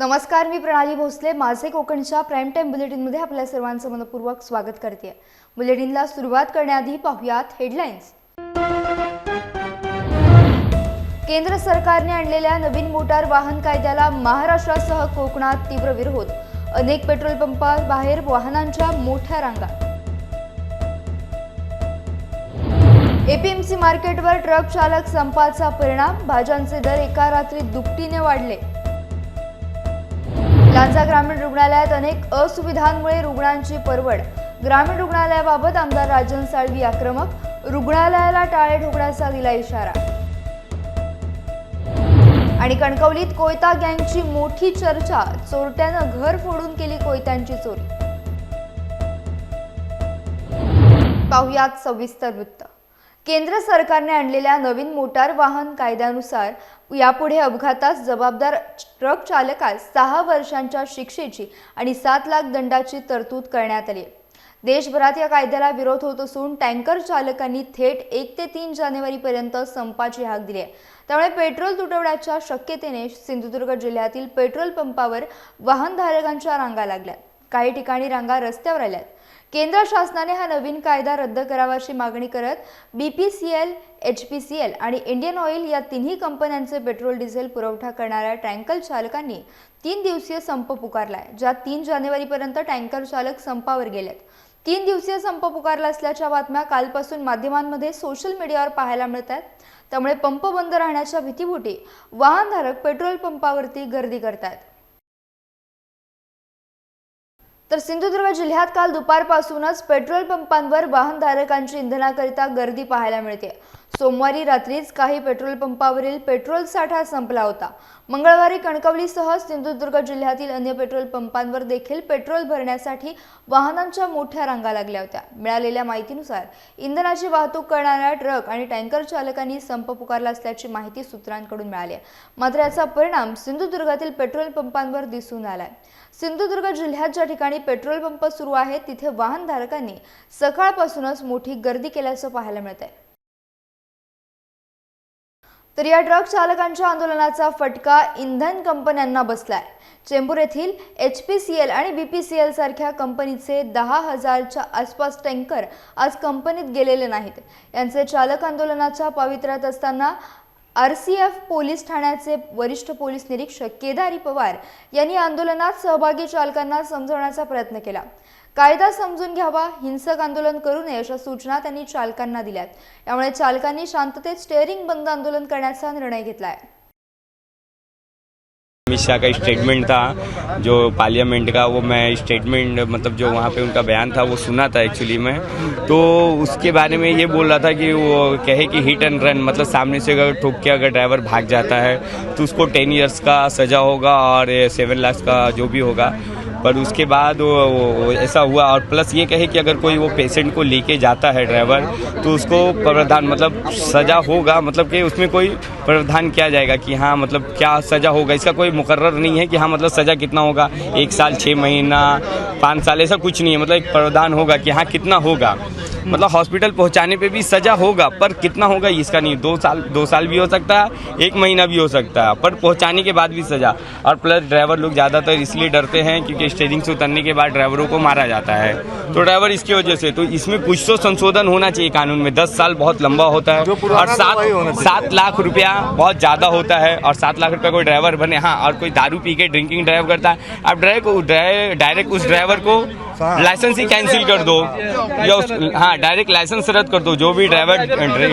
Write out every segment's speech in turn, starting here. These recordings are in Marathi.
नमस्कार मी प्रणाली भोसले. माझे कोकणच्या प्राईम टाईम बुलेटिनमध्ये आपल्या सर्वांचं मनपूर्वक स्वागत करते. बुलेटिनला सुरुवात करण्याआधी पाहुयात हेडलाईन्स केंद्र सरकारने आणलेल्या नवीन मोटार वाहन कायद्याला महाराष्ट्रासह कोकणात तीव्र विरोध. अनेक पेट्रोल पंपाबाहेर वाहनांच्या मोठ्या रांगा. एपीएमसी मार्केटवर ट्रक चालक संपाचा परिणाम. भाज्यांचे दर एका रात्री दुपटीने वाढले. लांजा ग्रामीण रुग्णालयात अनेक असुविधांमुळे रुग्णांची परवड. ग्रामीण रुग्णालयाबाबत आमदार राजन साळवी आक्रमक रुग्णालयाला टाळे ठोकण्याचा दिला इशारा. आणि कणकवलीत कोयता गँगची मोठी चर्चा चोरट्यानं घर फोडून केली कोयत्यांची चोरी. पाहुयात सविस्तर वृत्त. केंद्र सरकारने आणलेल्या नवीन मोटार वाहन कायद्यानुसार यापुढे अपघातास जबाबदार ट्रक चालकास सहा वर्षांच्या शिक्षेची आणि सात लाख दंडाची तरतूद करण्यात आली. देशभरात या कायद्याला विरोध होत असून टँकर चालकांनी थेट एक ते तीन जानेवारीपर्यंत संपाची हाक दिली आहे. त्यामुळे पेट्रोल तुटवण्याच्या शक्यतेने सिंधुदुर्ग जिल्ह्यातील पेट्रोल पंपावर वाहनधारकांच्या रांगा लागल्यात काही ठिकाणी रांगा रस्त्यावर आल्यात केंद्र शासनाने हा नवीन कायदा रद्द करावाची मागणी करत B P C L H P C L आणि इंडियन ऑइल या तिन्ही कंपन्यांचे पेट्रोल डिझेल पुरवठा करणाऱ्या टँकर चालकांनी तीन दिवसीय संप पुकारलाय ज्यात तीन जानेवारीपर्यंत टँकर चालक संपावर गेलेत. तीन दिवसीय संप पुकारला असल्याच्या बातम्या कालपासून माध्यमांमध्ये सोशल मीडियावर पाहायला मिळत आहेत त्यामुळे पंप बंद राहण्याच्या भीतीपोटी वाहनधारक पेट्रोल पंपावरती गर्दी करतात तर सिंधुदुर्ग जिल्ह्यात काल दुपारपासूनच पेट्रोल पंपांवर वाहनधारकांची इंधनाकरिता गर्दी पाहायला मिळते. सोमवारी रात्रीच काही पेट्रोल पंपावरील पेट्रोल साठा संपला होता. मंगळवारी कणकवलीसह सिंधुदुर्ग जिल्ह्यातील अन्य पेट्रोल पंपांवर देखील पेट्रोल भरण्यासाठी वाहनांच्या मोठ्या रांगा लागल्या होत्या. मिळालेल्या माहितीनुसार इंधनाची वाहतूक करणाऱ्या ट्रक आणि टँकर चालकांनी संप पुकारला असल्याची माहिती सूत्रांकडून मिळाली आहे. मात्र याचा परिणाम सिंधुदुर्गातील पेट्रोल पंपांवर दिसून आलाय. सिंधुदुर्ग जिल्ह्यात ज्या ठिकाणी पेट्रोल पंप सुरू आहेत तिथे वाहनधारकांनी सकाळपासूनच मोठी गर्दी केल्याचं पाहायला मिळत आहे तर या ट्रक चालकांच्या आंदोलनाचा फटका इंधन कंपन्यांना बसलाय. चेंबूर येथील एच पी सी एल आणि बी पी सी एल सारख्या कंपनीचे दहा हजारच्या आसपास टँकर आज कंपनीत गेलेले नाहीत. यांचे चालक आंदोलनाच्या पावित्र्यात असताना आर सी एफ पोलीस ठाण्याचे वरिष्ठ पोलीस निरीक्षक केदारी पवार यांनी आंदोलनात सहभागी चालकांना समजवण्याचा प्रयत्न केला. कायदा समजून घ्यावा हिंसक आंदोलन करू नये अशा सूचना त्यांनी चालकांना दिल्यात. यामुळे चालकांनी शांततेत स्टेअरिंग बंद आंदोलन करण्याचा निर्णय घेतला आहे अमित शाह का स्टेटमेंट था, जो पार्लियामेंट का, वो मैं स्टेटमेंट मतलब जो वहाँ पे उनका बयान था, वो सुना था एक्चुअली मैं। तो उसके बारे में ये बोल रहा था कि वो कहे कि हिट एंड रन मतलब सामने से अगर ठोक के अगर ड्राइवर भाग जाता है तो उसको टेन ईयर्स का सज़ा होगा और सेवन लाख का जो भी होगा। पर उसके बाद वो, वो ऐसा हुआ और प्लस ये कहे कि अगर कोई वो पेशेंट को लेके जाता है ड्राइवर तो उसको प्रावधान मतलब सज़ा होगा मतलब कि उसमें कोई प्रावधान किया जाएगा कि हाँ मतलब क्या सज़ा होगा। इसका कोई मुकर्र नहीं है कि हाँ मतलब सज़ा कितना होगा एक साल छः महीना पाँच साल ऐसा कुछ नहीं है। मतलब एक प्रावधान होगा कि हाँ कितना होगा। मतलब हॉस्पिटल पहुँचाने पे भी सजा होगा पर कितना होगा इसका नहीं। दो साल दो साल भी हो सकता है एक महीना भी हो सकता है पर पहुँचाने के बाद भी सजा। और प्लस ड्राइवर लोग ज़्यादातर इसलिए डरते हैं क्योंकि स्टेरिंग से उतरने के बाद ड्राइवरों को मारा जाता है। तो ड्राइवर इसकी वजह से तो इसमें कुछ तो संशोधन होना चाहिए कानून में। दस साल बहुत लंबा होता है और सात सात लाख रुपया बहुत ज़्यादा होता है और सात लाख रुपया कोई ड्राइवर बने हाँ और कोई दारू पी के ड्रिंकिंग ड्राइव करता है। आप ड्राइव डायरेक्ट उस ड्राइवर को लाइसेंस ही कैंसिल कर दो। या उस हाँ डायरेक्ट लाइसेंस रद्द कर दो जो भी ड्राइवर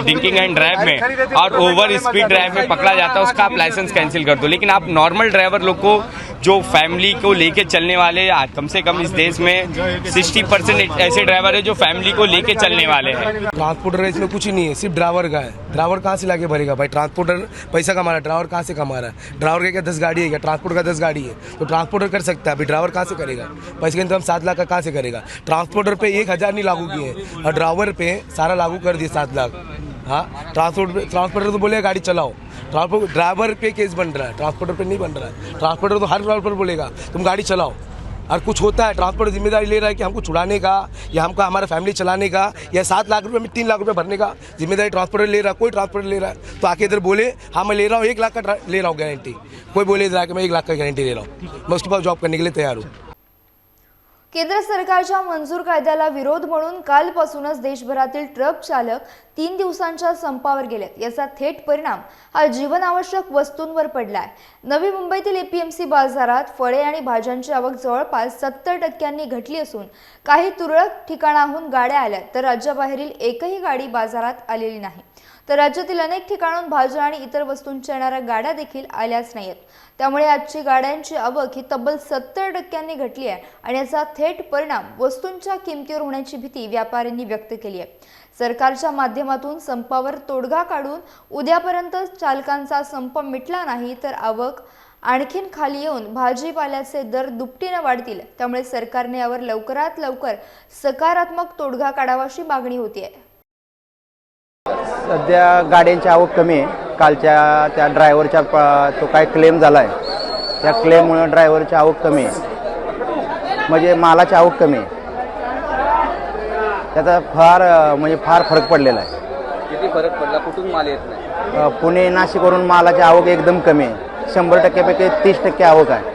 ड्रिंकिंग एंड ड्राइव में और ओवर स्पीड ड्राइव में पकड़ा जाता है उसका आप लाइसेंस कैंसिल कर दो। लेकिन आप नॉर्मल ड्राइवर लोग को जो फैमिली को लेके चलने वाले आ, कम से कम इस देश में 60 परसेंट ऐसे ड्राइवर है जो फैमिली को लेके चलने वाले हैं। ट्रांसपोर्टर है इसमें कुछ ही नहीं है सिर्फ़ ड्राइवर का है। ड्राइवर कहाँ से लाके भरेगा भाई? ट्रांसपोर्टर पैसा कमा रहा है ड्राइवर कहाँ से कमा रहा है? ड्राइवर का क्या दस गाड़ी है क्या? ट्रांसपोर्ट का दस गाड़ी है। तो ट्रांसपोर्टर कर सकता है अभी ड्राइवर कहाँ से करेगा? पैसे का इंतज़ाम सात लाख का कहाँ से करेगा? ट्रांसपोर्टर पे एक हज़ार नहीं लागू किए और ड्राइवर पे सारा लागू कर दिए सात लाख। हाँ ट्रांसपोर्ट ट्रांसपोर्टर तो बोलेगा गाड़ी चलाओ। ट्रांसपोर्ट ड्राइवर पे केस बन रहा है ट्रांसपोर्टर पे नहीं बन रहा है। ट्रांसपोर्टर तो हर ड्राइवर पर बोलेगा तुम गाड़ी चलाओ। और कुछ होता है ट्रांसपोर्ट ज़िम्मेदारी ले रहा है कि हमको छुड़ाने का, या हमको हमारा फैमिली चलाने का, या सात लाख रुपए में तीन लाख रुपए भरने का ज़िम्मेदारी ट्रांसपोर्टर ले रहा है, कोई ट्रांसपोर्टर ले रहा है। तो आके इधर बोले हाँ मैं ले रहा हूँ, एक लाख का ले रहा हूँ गारंटी कोई बोले इधर आके, मैं एक लाख का गारंटी ले रहा हूँ। मैं उसके पास जॉब करने के लिए तैयार हूँ। केंद्र सरकारच्या मंजूर कायद्याला विरोध म्हणून कालपासूनच देशभरातील ट्रक चालक तीन दिवसांच्या संपावर गेलेत याचा थेट परिणाम हा जीवनावश्यक वस्तूंवर पडलाय. नवी मुंबईतील एपीएमसी बाजारात फळे आणि भाज्यांची आवक जवळपास सत्तर टक्क्यांनी घटली असून काही तुरळक ठिकाणाहून गाड्या आल्या तर राज्याबाहेरील एकही गाडी बाजारात आलेली नाही. तर राज्यातील अनेक ठिकाणून भाज्या आणि इतर वस्तूंच्या येणाऱ्या गाड्या देखील आल्याच नाहीत त्यामुळे आजची गाड्यांची आवक ही तब्बल सत्तर टक्क्यांनी घटली आहे आणि याचा थेट परिणाम वस्तूंच्या किमतीवर होण्याची भीती व्यापाऱ्यांनी व्यक्त केली आहे. सरकारच्या माध्यमातून संपावर तोडगा काढून उद्यापर्यंत चालकांचा संप मिटला नाही तर आवक आणखीन खाली येऊन भाजीपाल्याचे दर दुपटीनं वाढतील. त्यामुळे सरकारने यावर लवकरात लवकर सकारात्मक तोडगा काढावा अशी मागणी होती आहे सध्या गाड्यांची आवक कमी आहे. कालच्या त्या ड्रायव्हरच्या तो काय क्लेम झाला आहे त्या क्लेममुळं ड्रायव्हरची आवक कमी आहे. म्हणजे मालाची आवक कमी आहे. त्याचा फार म्हणजे फार फरक पडलेला आहे. किती फरक पडला? कुठून माल येत नाही? पुणे नाशिकवरून मालाची आवक एकदम कमी आहे. शंभर टक्क्यापैकी तीस टक्के आवक आहे.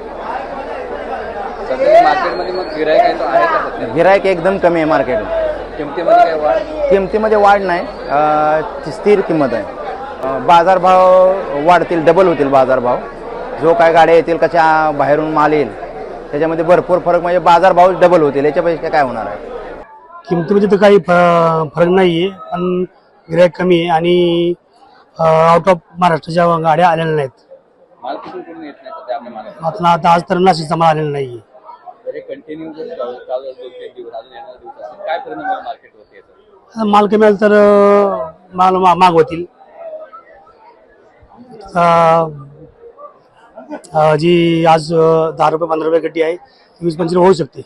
गिरायक एकदम कमी आहे मार्केटला किमतीमध्ये वाढ? किमतीमध्ये वाढ नाही. स्थिर किंमत आहे. बाजारभाव वाढतील डबल होतील बाजारभाव. जो काय गाड्या येतील कशा बाहेरून माल येईल त्याच्यामध्ये भरपूर फरक म्हणजे बाजारभाव डबल होतील. याच्यापेक्षा काय होणार आहे? किमतीमध्ये तर काही फ- फरक नाही आहे पण गिरायक कमी आहे आणि आउट ऑफ महाराष्ट्राच्या गाड्या आलेल्या नाहीत. माल कुठून कुठून येत नाही सध्या आपल्या मालात आता आता आज तर नाशिकचा माल आलेला नाही आहे जर कंटिन्यू जर चालू चालू असं दोन तीन दिवस अजून येणार दिवस असेल काय परिणाम होईल मार्केटवरती याचा माल कमी आला तर अं, माल मा- माग होतील जी आज दहा रुपये पंधरा रुपये गड्डी आहे ती वीस पंचवीस होऊ शकते.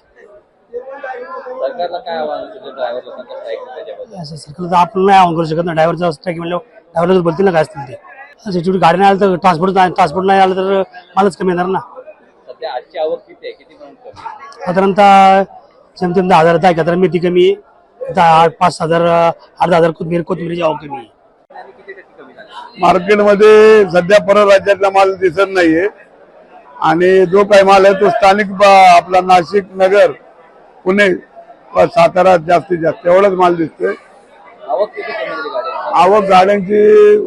सरकारला काय आव्हान तुझ्या ड्रायव्हर लोकांचा स्ट्राईक त्याच्याबद्दल? असं सरकारला तर आपण नाही आव्हान करू शकत ना. ड्रायव्हरचा स्ट्राईक म्हणलं ड्रायव्हरला बोलतील ना काय असतील ते. शेवटी गाडी नाही आलं तर ट्रान्सपोर्ट ट्रान्सपोर्ट नाही आलं तर मालच कमी येणार ना. सध्या आजची आवक किती आहे? किती म्हणून कमी आहे? साधारणतः जेमतेम दहा हजार दहा एक हजार मेथी कमी आहे. दहा आठ पाच हजार आठ दहा हजार कोथमीर कोथमिरीची आवक कमी आहे आणि किती टक्के कमी झाली मार्केटमध्ये सध्या परराज्यातला माल दिसत नाहीये. आणि जो काही माल आहे तो स्थानिक आपला नाशिक नगर पुणे व सातारा जास्तीत जास्त एवढाच माल दिसतोय. आवक गाड्यांची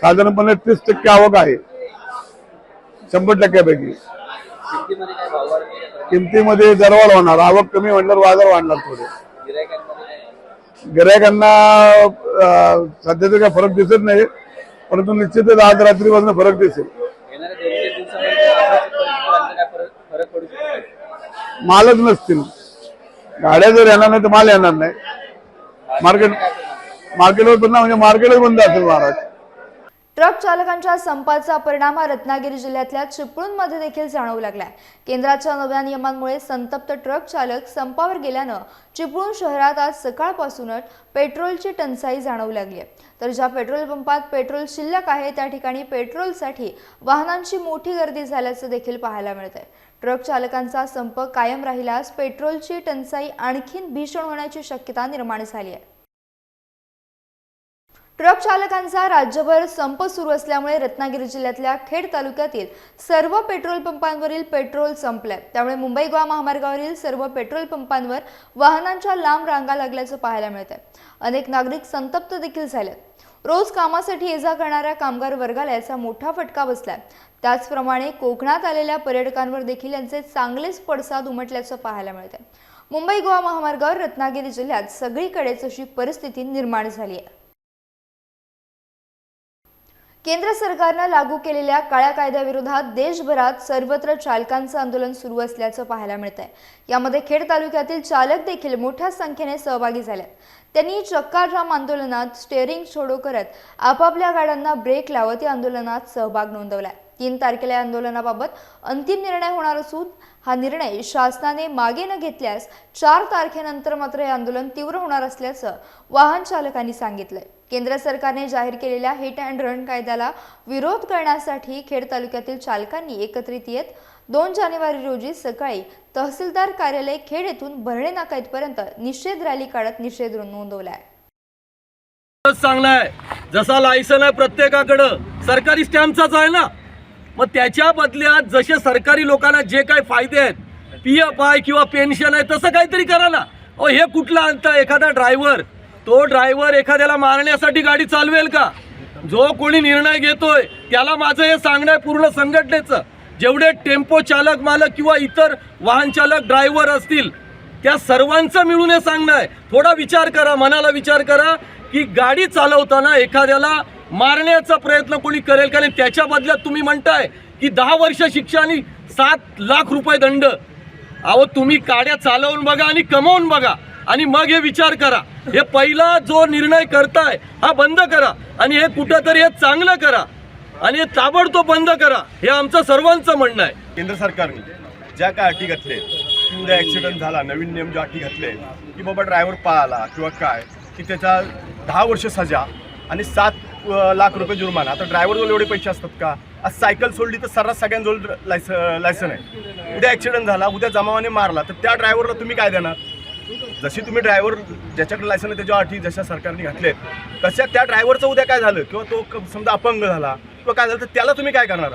साधारणपणे तीस टक्के आवक आहे. शंभर टक्क्यापैकी. किमतीमध्ये दरवाढ होणार. आवक कमी म्हणल्यावर बाजार वाढणार थोडे. गिरायकांना सध्या तर काही फरक दिसत नाही. परंतु निश्चितच आज रात्रीपासून फरक दिसेल. मालच नसतील. गाड्या जर येणार नाही तर माल येणार नाही. मार्केट मार्केटवर पण म्हणजे मार्केटच बंद असेल महाराज. ट्रक चालकांच्या संपाचा परिणाम हा रत्नागिरी जिल्ह्यातल्या चिपळूणमध्ये देखील जाणवू लागलाय. केंद्राच्या नव्या नियमांमुळे संतप्त ट्रक चालक संपावर गेल्यानं चिपळूण शहरात आज सकाळपासूनच पेट्रोलची टंचाई जाणवू लागली आहे. तर ज्या पेट्रोल पंपात पेट्रोल शिल्लक आहे त्या ठिकाणी पेट्रोलसाठी वाहनांची मोठी गर्दी झाल्याचं देखील पाहायला मिळत आहे ट्रक चालकांचा संप कायम राहिल्यास पेट्रोलची टंचाई आणखीन भीषण होण्याची शक्यता निर्माण झाली आहे. ट्रक चालकांचा राज्यभर संप सुरू असल्यामुळे रत्नागिरी जिल्ह्यातल्या खेड तालुक्यातील सर्व पेट्रोल पंपांवरील पेट्रोल संपलंय. त्यामुळे मुंबई गोवा महामार्गावरील सर्व पेट्रोल पंपांवर वाहनांच्या लांब रांगा लागल्याचं पाहायला मिळत आहे अनेक नागरिक संतप्त देखील झालेत रोज कामासाठी ये जा करणाऱ्या कामगार वर्गाला याचा मोठा फटका बसलाय. त्याचप्रमाणे कोकणात आलेल्या पर्यटकांवर देखील यांचे चांगलेच पडसाद उमटल्याचं पाहायला मिळत आहे मुंबई गोवा महामार्गावर रत्नागिरी जिल्ह्यात सगळीकडेच अशी परिस्थिती निर्माण झाली आहे केंद्र सरकारनं लागू केलेल्या काळ्या कायद्याविरोधात देशभरात सर्वत्र चालकांचं आंदोलन सुरू असल्याचं पाहायला मिळत आहे यामध्ये खेड तालुक्यातील चालक देखील मोठ्या संख्येने सहभागी झाले त्यांनी चक्काजाम आंदोलनात स्टेअरिंग छोडो करत आपापल्या गाड्यांना ब्रेक लावत या आंदोलनात सहभाग नोंदवलाय. तीन तारखेला या आंदोलनाबाबत अंतिम निर्णय होणार असून हा निर्णय शासनाने मागे न घेतल्यास चार तारखेनंतर मात्र हे आंदोलन तीव्र होणार असल्याचं वाहन चालकांनी सांगितलंय. केंद्र सरकारने जाहीर केलेल्या हिट अँड रन कायद्याला विरोध करण्यासाठी खेड तालुक्यातील चालकांनी एकत्रित येत दोन जानेवारी रोजी सकाळी तहसीलदार कार्यालय खेड येथून भरणे नाकाईतपर्यंत निषेध रॅली काढत निषेध नोंदवलाय. चांगला आहे जसा लायसन आहे प्रत्येकाकडं. सरकारी स्टॅम्पचाच आहे ना? मग त्याच्या बदल्यात जसे सरकारी लोकांना जे काही फायदे आहेत पी एफ आय किंवा पेन्शन आहे तसं काहीतरी करा ना. अहो हे कुठलं आणतं एखादा ड्रायव्हर तो ड्रायव्हर एखाद्याला मारण्यासाठी गाडी चालवेल का? जो कोणी निर्णय घेतोय त्याला माझं हे सांगणं आहे पूर्ण संघटनेचं. जेवढे टेम्पो चालक मालक किंवा इतर वाहन चालक ड्रायव्हर असतील त्या सर्वांचं मिळून हे सांगणं आहे. थोडा विचार करा मनाला विचार करा की गाडी चालवताना एखाद्याला मारण्याचा प्रयत्न कोणी करेल कारण त्याच्या बदल्यात तुम्ही म्हणताय की दहा वर्ष शिक्षा आणि सात लाख रुपये दंड. अहो तुम्ही गाड्या चालवून बघा आणि कमवून बघा. आणि मग हे विचार करा. हे पहिला जो निर्णय करताय हा बंद करा. आणि हे कुठंतरी हे चांगलं करा. आणि हे ताबडतोब बंद करा. हे आमचं सर्वांचं म्हणणं आहे. केंद्र सरकारने ज्या काय अटी घातले उद्या ॲक्सिडेंट झाला. नवीन नियम ज्या अटी घातले की बाबा ड्रायव्हर पळाला किंवा काय की त्याच्या दहा वर्ष सजा आणि सात लाख रुपये जुर्माना. आता ड्रायव्हरजवळ एवढे पैसे असतात का? आज सायकल सोडली तर सर्रास सगळ्यांजवळ लायस लायसन आहे. उद्या ॲक्सिडेंट झाला उद्या जमावाने मारला तर त्या ड्रायव्हरला तुम्ही काय देणार? जशी तुम्ही ड्रायव्हर ज्याच्याकडे लायसन आहे त्याच्या अटी जशा सरकारने घातलेत तशा त्या ड्रायव्हरचं उद्या काय झालं? किंवा तो क- समजा अपंग झाला किंवा काय झालं तर त्याला तुम्ही काय करणार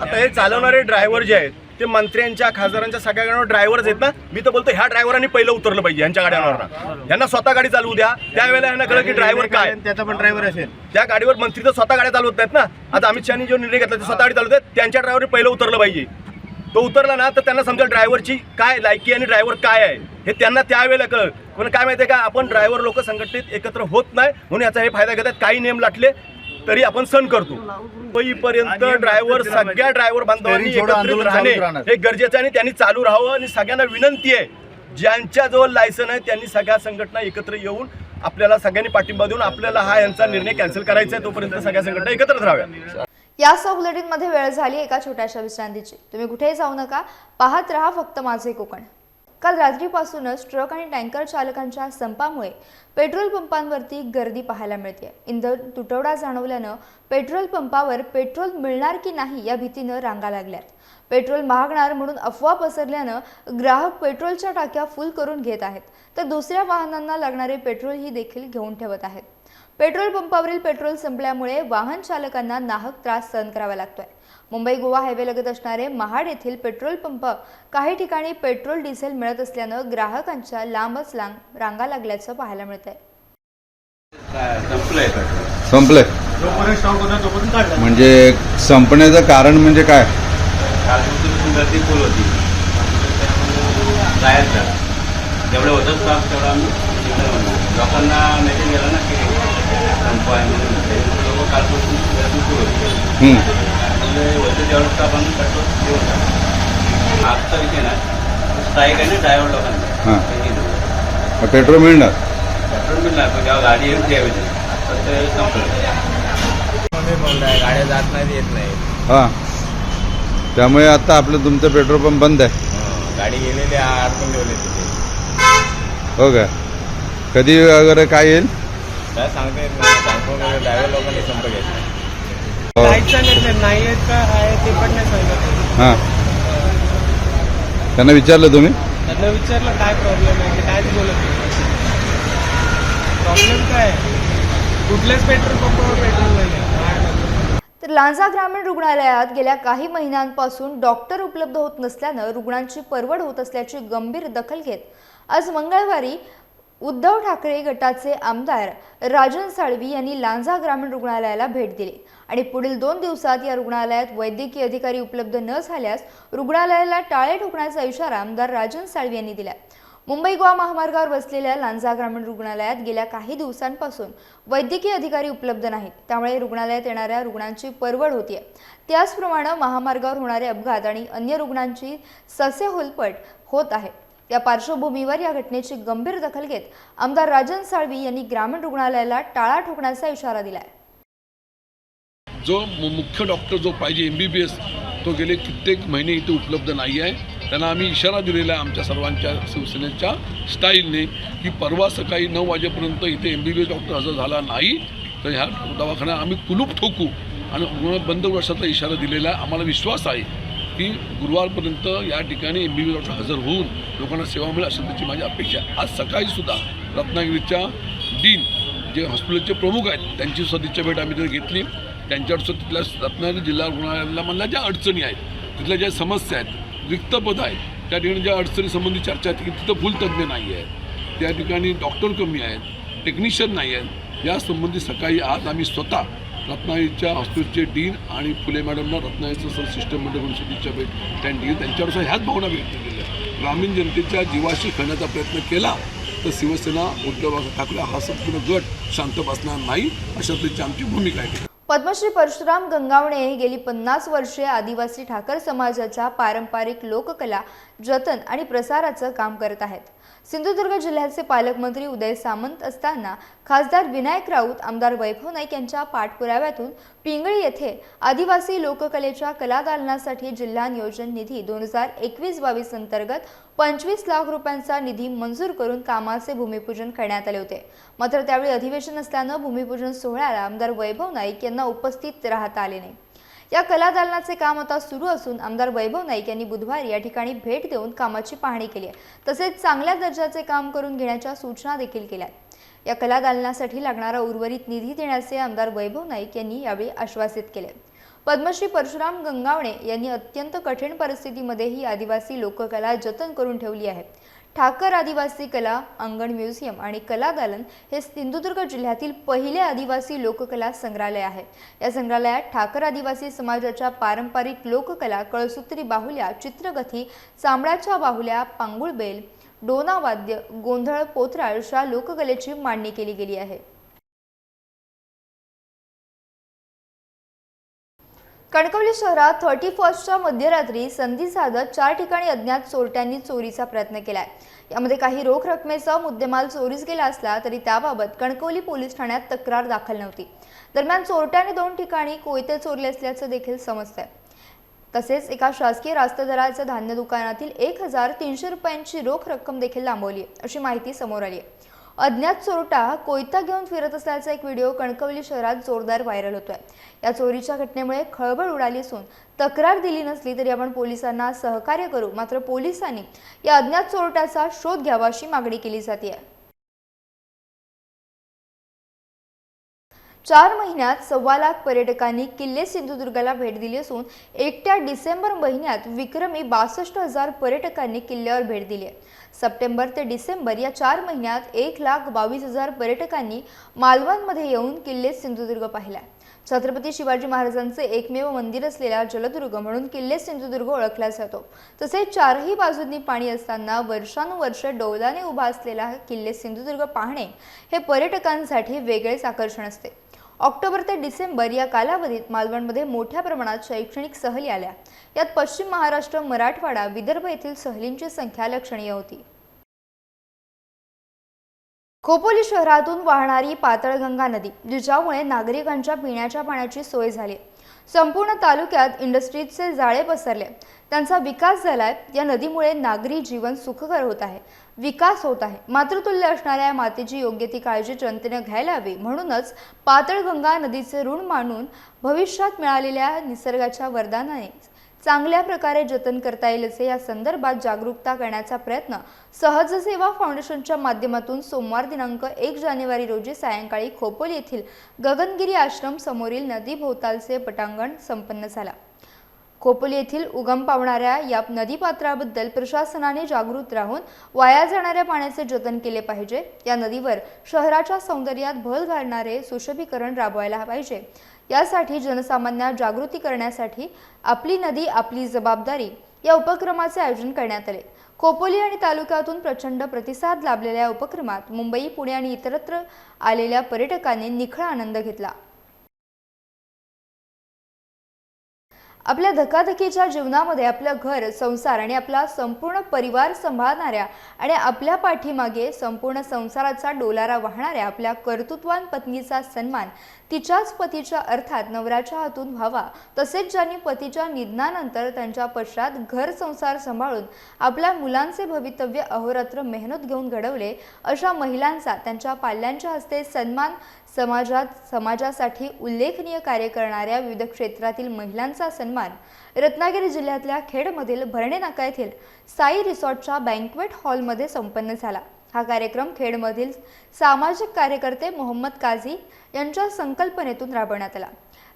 आता हे चालवणारे ड्रायव्हर जे आहेत ते मंत्र्यांच्या खासदारांच्या सगळ्या गाड्यांवर ड्रायव्हरच आहेत ना मी तर बोलतो ह्या ड्रायव्हरांनी पहिलं उतरलं पाहिजे यांच्या गाड्यांवर यांना स्वतः गाडी चालवू द्या. त्यावेळेला यांना कळलं की ड्रायव्हर काय त्याचा पण ड्रायव्हर असेल. त्या गाडीवर मंत्री तर स्वतः गाड्या चालवत नाहीत ना. आता अमित शहानी जो निर्णय घेतला ते स्वतः गाडी चालवत आहेत. त्यांच्या ड्रायव्हरने पहिलं उतरलं पाहिजे. तो उतरला ना तर त्यांना समजा ड्रायव्हरची काय लायकी आणि ड्रायव्हर काय आहे. हे त्यांना त्यावेळेला कळ पण काय माहितीये का आपण ड्रायव्हर लोक संघटनेत एकत्र होत नाही म्हणून याचा हे फायदा घेतात. काही नियम लाटले तरी आपण सण करतो. होईपर्यंत ड्रायव्हर सगळ्या ड्रायव्हर बांधवांनी एकत्रित राहणे हे गरजेचं आहे आणि त्यांनी चालू राहावं आणि सगळ्यांना विनंती आहे. ज्यांच्याजवळ लायसन आहे त्यांनी सगळ्या संघटना एकत्र येऊन आपल्याला सगळ्यांनी पाठिंबा देऊन आपल्याला हा यांचा निर्णय कॅन्सल करायचा आहे तोपर्यंत सगळ्या संघटना एकत्रच राहाव्या. या बुलेटिनमध्ये वेळ झाली एका छोट्याशा विश्रांतीची. तुम्ही कुठेही जाऊ नका पाहत राहा फक्त माझे कोकण. काल रात्रीपासूनच ट्रक आणि टँकर चालकांच्या संपामुळे पेट्रोल पंपांवरती गर्दी पाहायला मिळते. इंधन तुटवडा जाणवल्यानं पेट्रोल पंपावर पेट्रोल मिळणार की नाही या भीतीनं रांगा लागल्यात. पेट्रोल महागणार म्हणून अफवा पसरल्यानं ग्राहक पेट्रोलच्या टाक्या फुल करून घेत आहेत. तर दुसऱ्या वाहनांना लागणारे पेट्रोल ही देखील घेऊन ठेवत आहेत. पेट्रोल पंपावरील पेट्रोल संपल्यामुळे वाहन चालकांना नाहक त्रास सहन करावा लागतोय. मुंबई गोवा हायवे लगत असणारे महाड येथील पेट्रोल पंप काही ठिकाणी पेट्रोल डिझेल मिळत असल्यानं ग्राहकांच्या लांबच लांब रांगा लागल्याचं पाहायला मिळतंय. संपले म्हणजे संपण्याचं कारण म्हणजे काय? जेवढं होतं स्टॉक तेवढं आम्ही. लोकांना मेसेज गेला ना की संप आहे म्हणून. त्याच्यामुळे लोक कालपासून गर्दी सुरू होती. हम्म. म्हणजे होतं तेवढं स्टॉक आम्ही पेट्रोल देऊन टाकतो आजचा विषय ना स्ट्राईक आहे ना ड्रायव्हर लोकांना हां. पेट्रोल मग पेट्रोल मिळणार? मिळणार पण जेव्हा गाडी येऊन ठेवायची तर ते संपलं. गाड्या जात नाही येत नाही हां. त्यामुळे आता आपलं तुमचं पेट्रोल पंप बंद आहे. गाडी गेलेली अडकून ठेवले तिथे. हो का? कधी वगैरे काय येईल? काय सांगता येत नाही ड्रायव्हर लोकांनी संप घेतला. हो. काहीच सांगत नाही नाही आहेत का? आहे ते पण नाही सांगत हां. त्यांना विचारलं तुम्ही? त्यांना विचारलं काय प्रॉब्लेम आहे? ते कायच बोलत प्रॉब्लेम काय आहे? कुठल्याच पेट्रोल पंपावर पेट्रोल नाही आहे. तर लांजा ग्रामीण रुग्णालयात गेल्या काही महिन्यांपासून डॉक्टर उपलब्ध होत नसल्यानं रुग्णांची परवड होत असल्याची गंभीर दखल घेत आज मंगळवारी उद्धव ठाकरे गटाचे आमदार राजन साळवी यांनी लांजा ग्रामीण रुग्णालयाला भेट दिली. आणि पुढील दोन दिवसात या रुग्णालयात वैद्यकीय अधिकारी उपलब्ध न झाल्यास रुग्णालयाला टाळे ठोकण्याचा इशारा आमदार राजन साळवी यांनी दिला मुंबई गोवा महामार्गावर बसलेल्या लांजा ग्रामीण रुग्णालयात गेल्या काही दिवसांपासून वैद्यकीय अधिकारी उपलब्ध नाहीत. त्यामुळे रुग्णालयात येणाऱ्या रुग्णांची परवड होतीये. त्याचप्रमाणे महामार्गावर होणारे अपघात आणि अन्य रुग्णांची ससे होलपट होत आहे. या पार्श्वभूमीवर या घटनेची गंभीर दखल घेत आमदार राजन साळवी यांनी ग्रामीण रुग्णालयाला टाळा ठोकण्याचा इशारा दिला आहे जो मुख्य डॉक्टर जो पाहिजे एम बी बी एस तो गेले कित्येक महिने इथे उपलब्ध नाही आहे. त्यांना आम्ही इशारा दिलेला आहे आमच्या सर्वांच्या शिवसेनेच्या स्टाईलने की परवा सकाळी नऊ वाजेपर्यंत इथे M B B S doctor हजर झाला नाही तर ह्या दवाखान्यात आम्ही कुलूप ठोकू. आणि बंद वर्षाचा इशारा दिलेला आहे. आम्हाला विश्वास आहे की गुरुवारपर्यंत या ठिकाणी एम बी बी डॉक्टर हजर होऊन लोकांना सेवा मिळेल अशी त्याची माझी अपेक्षा आहे. आज सकाळीसुद्धा रत्नागिरीच्या डीन जे हॉस्पिटलचे प्रमुख आहेत त्यांची सदिच्छा भेट आम्ही तिथे घेतली. त्यांच्यावर सुद्धा तिथल्या रत्नागिरी जिल्हा रुग्णालयाला मधल्या ज्या अडचणी आहेत तिथल्या ज्या समस्या आहेत रिक्त पद आहेत त्या ठिकाणी ज्या अडचणीसंबंधी चर्चा आहेत की तिथं भूलतज्ञ नाही आहेत. त्या ठिकाणी डॉक्टर कमी आहेत टेक्निशियन नाही आहेत. यासंबंधी सकाळी आज आम्ही स्वतः रत्नागिरीच्या हॉस्पिटलचे डीन आणि फुले मॅडमना रत्नागिरीचं सर सिस्टम मंडळ परिषदेच्या भेट त्यांनी त्यांच्यावर ह्याच भावना व्यक्त केल्या. ग्रामीण जनतेच्या जीवाशी खेळण्याचा प्रयत्न केला तर शिवसेना उद्धव ठाकरे हा संपूर्ण गट शांत बसणार नाही अशा तऱ्हेची आमची भूमिका आहे. पद्मश्री परशुराम गंगावणे गेली पन्नास वर्षे आदिवासी ठाकर समाजाच्या पारंपरिक लोककला जतन आणि प्रसाराचं काम करत आहेत. सिंधुदुर्ग जिल्ह्याचे पालकमंत्री उदय सामंत असताना खासदार विनायक राऊत आमदार वैभव नाईक यांच्या पाठपुराव्यातून पिंगळी येथे आदिवासी लोककलेच्या कलादालनासाठी जिल्हा नियोजन निधी दोन हजार एकवीस बावीस अंतर्गत पंचवीस लाख रुपयांचा निधी मंजूर करून कामाचे भूमिपूजन करण्यात आले होते. मात्र त्यावेळी अधिवेशन असल्यानं भूमिपूजन सोहळ्याला आमदार वैभव नाईक यांना उपस्थित राहता आले नाही. या कलादालनाचे काम आता सुरू असून आमदार वैभव नाईक यांनी बुधवारी या ठिकाणी भेट देऊन कामाची पाहणी केली आहे. तसेच चांगल्या दर्जाचे काम करून घेण्याच्या सूचना देखील केल्या या या कलादालनासाठी लागणारा उर्वरित निधी देण्याचे आमदार वैभव नाईक यांनी यावेळी आश्वासित केले पद्मश्री परशुराम गंगावणे यांनी अत्यंत कठीण परिस्थितीमध्ये ही आदिवासी लोककला जतन करून ठेवली आहे. ठाकर आदिवासी कला अंगण म्युझियम आणि कला दालन हे सिंधुदुर्ग जिल्ह्यातील पहिले आदिवासी लोककला संग्रहालय आहे. या संग्रहालयात ठाकर आदिवासी समाजाच्या पारंपरिक लोककला कळसूत्री बाहुल्या चित्रगथी चांबड्याच्या बाहुल्या पांगुळबेल डोनावाद्य गोंधळ पोथरा अशा लोककलेची मांडणी केली गेली आहे. कणकवली शहरात थर्टी फर्स्टच्या मध्यरात्री संधी साधत चार ठिकाणी अज्ञात चोरट्यांनी चोरीचा प्रयत्न केलाय. यामध्ये काही रोख रकमेचा मुद्देमाल चोरीस गेला असला तरी त्याबाबत कणकवली पोलीस ठाण्यात तक्रार दाखल नव्हती. दरम्यान चोरट्याने दोन ठिकाणी कोयते चोरले असल्याचं देखील समजतंय. तसेच एका शासकीय रास्त दराच्या धान्य दुकानातील एक हजार तीनशे रुपयांची रोख रक्कम देखील लांबवली अशी माहिती समोर आली आहे अज्ञात चोरटा कोयता घेऊन फिरत असल्याचा एक व्हिडिओ कणकवली शहरात जोरदार व्हायरल होतोय. या चोरीच्या घटनेमुळे खळबळ उडाली असून तक्रार दिली नसली तरी आपण पोलिसांना सहकार्य करू. मात्र पोलिसांनी या अज्ञात चोरट्याचा शोध घ्यावा अशी मागणी केली जाते चार महिन्यात सव्वा लाख पर्यटकांनी किल्ले सिंधुदुर्गाला भेट दिली असून एकट्या डिसेंबर महिन्यात विक्रमी बासष्ट हजार पर्यटकांनी किल्ल्यावर भेट दिली आहे. सप्टेंबर ते डिसेंबर या चार महिन्यात एक लाख बावीस हजार पर्यटकांनी मालवणमध्ये येऊन किल्ले सिंधुदुर्ग पाहिला छत्रपती शिवाजी महाराजांचे एकमेव मंदिर असलेला जलदुर्ग म्हणून किल्ले सिंधुदुर्ग ओळखला जातो. तसेच चारही बाजूंनी पाणी असताना वर्षानुवर्ष डौलाने उभा असलेला किल्ले सिंधुदुर्ग पाहणे हे पर्यटकांसाठी वेगळेच आकर्षण असते. ऑक्टोबर ते डिसेंबर या कालावधीत मालवणमध्ये मोठ्या प्रमाणात शैक्षणिक सहली आल्या. यात पश्चिम महाराष्ट्र मराठवाडा विदर्भ येथील सहलींची संख्या लक्षणीय होती. खोपोली शहरातून वाहणारी पातळगंगा नदी जिच्यामुळे नागरिकांच्या पिण्याच्या पाण्याची सोय झाली. संपूर्ण तालुक्यात इंडस्ट्रीजचे जाळे पसरले. त्यांचा विकास झालाय. या नदीमुळे नागरी जीवन सुखकर होत आहे. विकास होत आहे. मातृतुल्य असणाऱ्या या मातेची योग्य ती काळजी जनतेने घ्यायला हवी. म्हणूनच पातळगंगा नदीचे ऋण मानून भविष्यात मिळालेल्या निसर्गाच्या वरदानाने चांगल्या प्रकारे जतन करता येईल असे या संदर्भात जागरूकता करण्याचा प्रयत्न सहज सेवा फाउंडेशनच्या माध्यमातून सोमवार दिनांक एक जानेवारी रोजी सायंकाळी खोपोली येथील गगनगिरी आश्रम समोरील नदी भोवतालचे पटांगण संपन्न झाला. खोपोली येथील उगम पावणाऱ्या या नदीपात्राबद्दल प्रशासनाने जागृत राहून वाया जाणाऱ्या पाण्याचे जतन केले पाहिजे. या नदीवर शहराच्या सौंदर्यात भर घालणारे सुशोभीकरण राबवायला पाहिजे. यासाठी जनसामान्यात जागृती करण्यासाठी आपली नदी आपली जबाबदारी या उपक्रमाचे आयोजन करण्यात आले. खोपोली आणि तालुक्यातून प्रचंड प्रतिसाद लाभलेल्या या उपक्रमात मुंबई पुणे आणि इतरत्र आलेल्या पर्यटकांनी निखळ आनंद घेतला. आपल्या धकाधकीच्या जीवनामध्ये आपलं घर संसार आणि आपला संपूर्ण परिवार सांभाळणाऱ्या आणि आपल्या पाठीमागे संपूर्ण संसाराचा डोलारा वाहणाऱ्या आपल्या कर्तृत्वान पत्नीचा सन्मान तिच्याच पतीच्या अर्थात नवऱ्याच्या हातून व्हावा. तसेच ज्यांनी पतीच्या निधनानंतर त्यांच्या पश्चात घर संसार सांभाळून आपल्या मुलांचे भवितव्य अहोरात्र मेहनत घेऊन घडवले अशा महिलांचा त्यांच्या पाल्यांच्या हस्ते सन्मान समाजात समाजासाठी उल्लेखनीय कार्य करणाऱ्या विविध क्षेत्रातील महिलांचा सन्मान रत्नागिरी जिल्ह्यातल्या खेडमधील भरणे नाका येथील साई रिसॉर्टच्या बँकवेट हॉलमध्ये संपन्न झाला. हा कार्यक्रम खेडमधील सामाजिक कार्यकर्ते मोहम्मद काझी यांच्या संकल्पनेतून राबवण्यात आला.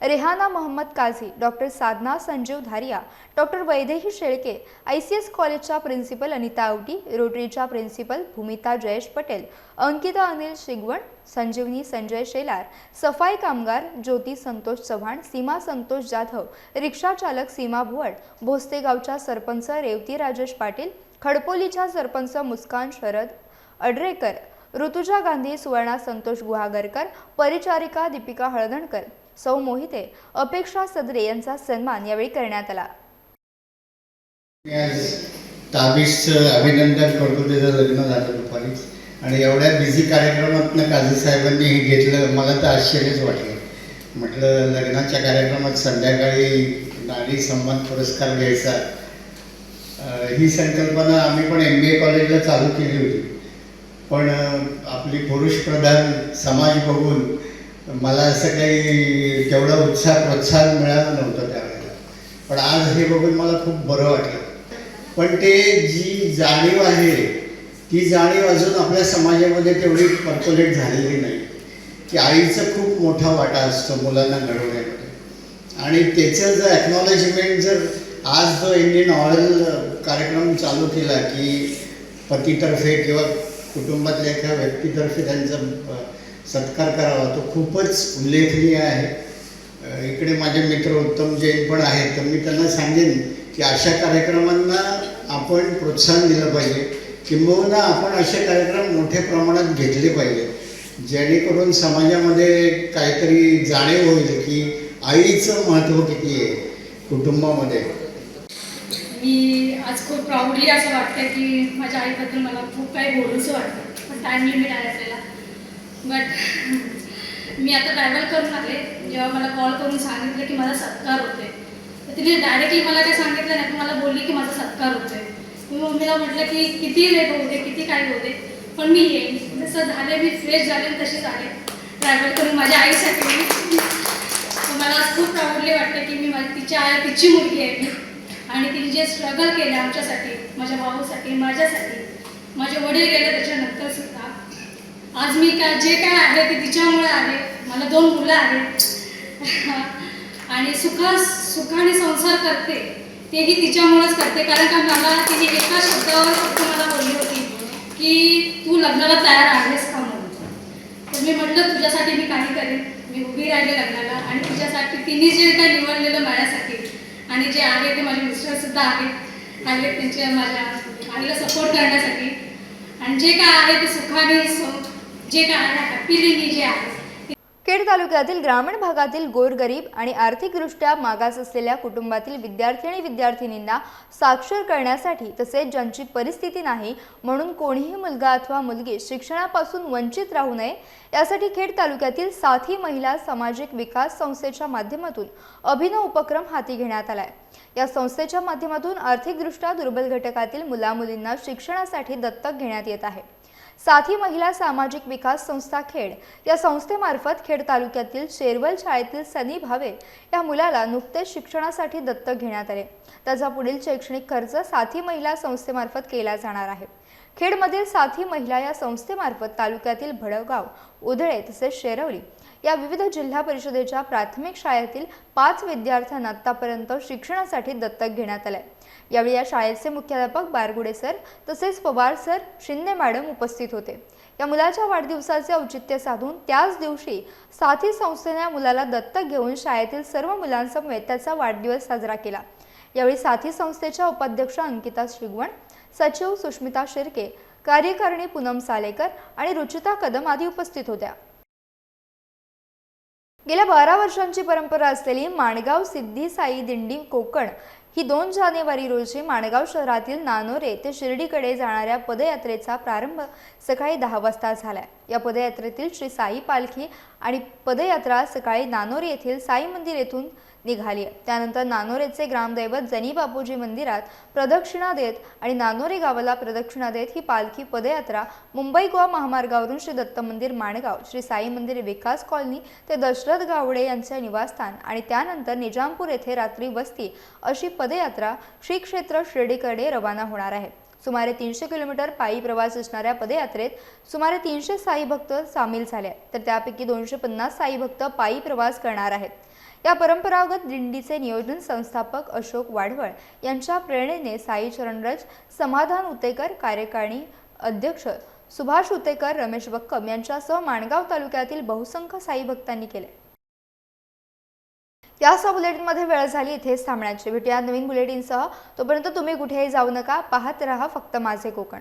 Rehana Mohammed Kazi doctor Sadhana Sanjeev Dharia doctor Vaidehi Shelke I C S कॉलेजच्या प्रिन्सिपल अनिता आवटी रोटरीच्या प्रिन्सिपल भूमिता जयेश पटेल अंकिता अनिल शिगवण संजीवनी संजय शेलार सफाई कामगार ज्योती संतोष चव्हाण सीमा संतोष जाधव रिक्षा चालक सीमा भुवड भोस्तेगावच्या सरपंच रेवती राजेश पाटील खडपोलीच्या सरपंच मुस्कान शरद अडरेकर ऋतुजा गांधी सुवर्णा संतोष गुहागरकर परिचारिका दीपिका हळदणकर सौ मोहिते अपेक्षा सदरे यांचा सन्मान यावेळी करण्यात आला. मी अभिनंदन करतो त्याचं लग्न झालं दुपारी आणि एवढ्या बिझी कार्यक्रमातनं काझी साहेबांनी हे घेतलं मला तर आश्चर्यच वाटलं. म्हटलं लग्नाच्या कार्यक्रमात संध्याकाळी नारी सन्मान पुरस्कार घ्यायचा. ही संकल्पना आम्ही पण एम बी ए कॉलेजला चालू केली होती. पण आपली पुरुषप्रधान समाज बघून मला असं काही तेवढा उत्साह प्रोत्साहन मिळालं नव्हतं त्यावेळेला. पण आज हे बघून मला खूप बरं वाटलं. पण ते जी जाणीव आहे ती जाणीव अजून आपल्या समाजामध्ये तेवढी पर्क्युलेट झालेली नाही. की आईचं खूप मोठा वाटा असतो मुलांना घडवण्यामध्ये. आणि त्याचं जर ॲक्नॉलेजमेंट जर आज जो इंडियन ऑइल कार्यक्रम चालू केला की पतीतर्फे किंवा कुटुंबातल्या एका व्यक्तीतर्फे त्यांचा सत्कार करावा. तो खूपच उल्लेखनीय आहे. इकडे माझे मित्र उत्तम जैन पण आहेत. तर मी त्यांना सांगेन की अशा कार्यक्रमांना आपण प्रोत्साहन दिलं पाहिजे. किंबहुना आपण असे कार्यक्रम मोठ्या प्रमाणात घेतले पाहिजे. जेणेकरून समाजामध्ये काहीतरी जाणीव होईल की आईचं महत्त्व किती आहे कुटुंबामध्ये. मी आज खूप प्राऊडली असं वाटतं की माझ्या आईबद्दल मला खूप काही बोलूचं वाटतं. पण टाईम लिमिट आहे आपल्याला. बट मी आता ट्रॅव्हल करून आले जेव्हा मला कॉल करून सांगितलं की माझा सत्कार होते तर तिने डायरेक्टली मला काही सांगितलं नाही ती मला बोलली की माझा सत्कार होतोय. मी मम्मीला म्हटलं की किती लेट होते दे किती काय होते पण मी येईन. जसं झाले मी फ्रेश झाले तसे झाले ट्रॅव्हल करून माझ्या आईसाठी. मला खूप प्राऊडली वाटतं की मी माझी तिच्या आई तिची मुलगी आहे. मी आणि तिने जे स्ट्रगल केलं आमच्यासाठी माझ्या भाऊसाठी माझ्यासाठी माझे वडील गेले त्याच्यानंतर सुद्धा आज मी काय जे काय आहे ते तिच्यामुळे आहे मला दोन मुलं आहेत. आणि सुखा सुखाने संसार करते तेही तिच्यामुळेच करते. कारण का मला तिने एका शब्दावर फक्त मला बोलली होती की तू लग्नाला तयार आहेस का म्हणून? तर मी म्हटलं तुझ्यासाठी मी काही करेन. मी उभी राहिले लग्नाला आणि तुझ्यासाठी तिने जे काय निवडलेलं माझ्यासाठी आणि जे आहे ते माझे मिस्टर सुद्धा आहेत. आले त्यांच्या माझ्या आईला सपोर्ट करण्यासाठी. आणि जे काय आहे ते सुखाने जे काय आहे हॅपीली मी जे आहे खेड तालुक्यातील ग्रामीण भागातील गोरगरीब आणि आर्थिकदृष्ट्या मागास असलेल्या कुटुंबातील विद्यार्थी आणि विद्यार्थिनींना साक्षर करण्यासाठी तसेच ज्यांची परिस्थिती नाही म्हणून कोणीही मुलगा अथवा मुलगी शिक्षणापासून वंचित राहू नये यासाठी खेड तालुक्यातील साथी महिला सामाजिक विकास संस्थेच्या माध्यमातून अभिनव उपक्रम हाती घेण्यात आलाय. या संस्थेच्या माध्यमातून आर्थिकदृष्ट्या दुर्बल घटकातील मुलामुलींना शिक्षणासाठी दत्तक घेण्यात येत आहे. साथी महिला सामाजिक विकास संस्था खेड. या संस्थेमार्फत खेड तालुक्यातील शेरवल शाळेतील सनी भावे या मुलाला नुकतेच शिक्षणासाठी दत्तक घेण्यात आले. त्याचा पुढील शैक्षणिक खर्च साथी महिला संस्थेमार्फत केला जाणार आहे. खेडमधील साथी महिला या संस्थेमार्फत तालुक्यातील भडगाव उधळे तसेच शेरवली या विविध जिल्हा परिषदेच्या प्राथमिक शाळेतील पाच विद्यार्थ्यांना आतापर्यंत शिक्षणासाठी दत्तक घेण्यात आलंय. यावेळी या शाळेचे मुख्याध्यापक बारगुडे सर तसेच पवार सर शिंदे मॅडम उपस्थित होते. या मुलाच्या वाढदिवसाचे औचित्य साधून त्याच दिवशी साथी संस्थेने या मुलाला दत्तक घेऊन शाळेतील सर्व मुलांसमवेत त्याचा वाढदिवस साजरा केला. यावेळी साथी संस्थेच्या उपाध्यक्ष अंकिता शिगवण सचिव सुष्मिता शिर्के कार्यकारिणी पूनम सालेकर आणि रुचिता कदम आदी उपस्थित होत्या. गेल्या बारा वर्षांची परंपरा असलेली माणगाव सिद्धी साई दिंडी कोकण ही दोन जानेवारी रोजी माणगाव शहरातील नानोरे ते शिर्डीकडे जाणाऱ्या पदयात्रेचा प्रारंभ सकाळी दहा वाजता झाला या पदयात्रेतील श्री साई पालखी आणि पदयात्रा सकाळी नानोरे येथील साई मंदिर येथून निघाली. आहे त्यानंतर नानोरेचे ग्रामदैवत जनी बापूजी मंदिरात प्रदक्षिणा देत आणि नानोरे गावाला प्रदक्षिणा देत ही पालखी पदयात्रा मुंबई गोवा महामार्गावरून श्री दत्त मंदिर माणगाव श्री साई मंदिर विकास कॉलनी ते दशरथ गावडे यांचे निवासस्थान आणि त्यानंतर निजामपूर येथे रात्री वस्ती अशी पदयात्रा श्री क्षेत्र शिर्डीकडे रवाना होणार आहे. सुमारे तीनशे किलोमीटर पायी प्रवास असणाऱ्या पदयात्रेत सुमारे तीनशे साई भक्त सामील झाले तर त्यापैकी दोनशे पन्नास साई भक्त पायी प्रवास करणार आहेत. या परंपरागत दिंडीचे नियोजन संस्थापक अशोक वाढवळ यांच्या प्रेरणेने साई चरणरज समाधान उतेकर कार्यकारिणी अध्यक्ष सुभाष उतेकर रमेश बक्कम यांच्यासह माणगाव तालुक्यातील बहुसंख्य साई भक्तांनी केले. यासह बुलेटिनमध्ये वेळ झाली इथेच थांबण्याची. भेटूया नवीन बुलेटिनसह. तोपर्यंत तुम्ही कुठेही जाऊ नका पाहत रहा फक्त माझे कोकण.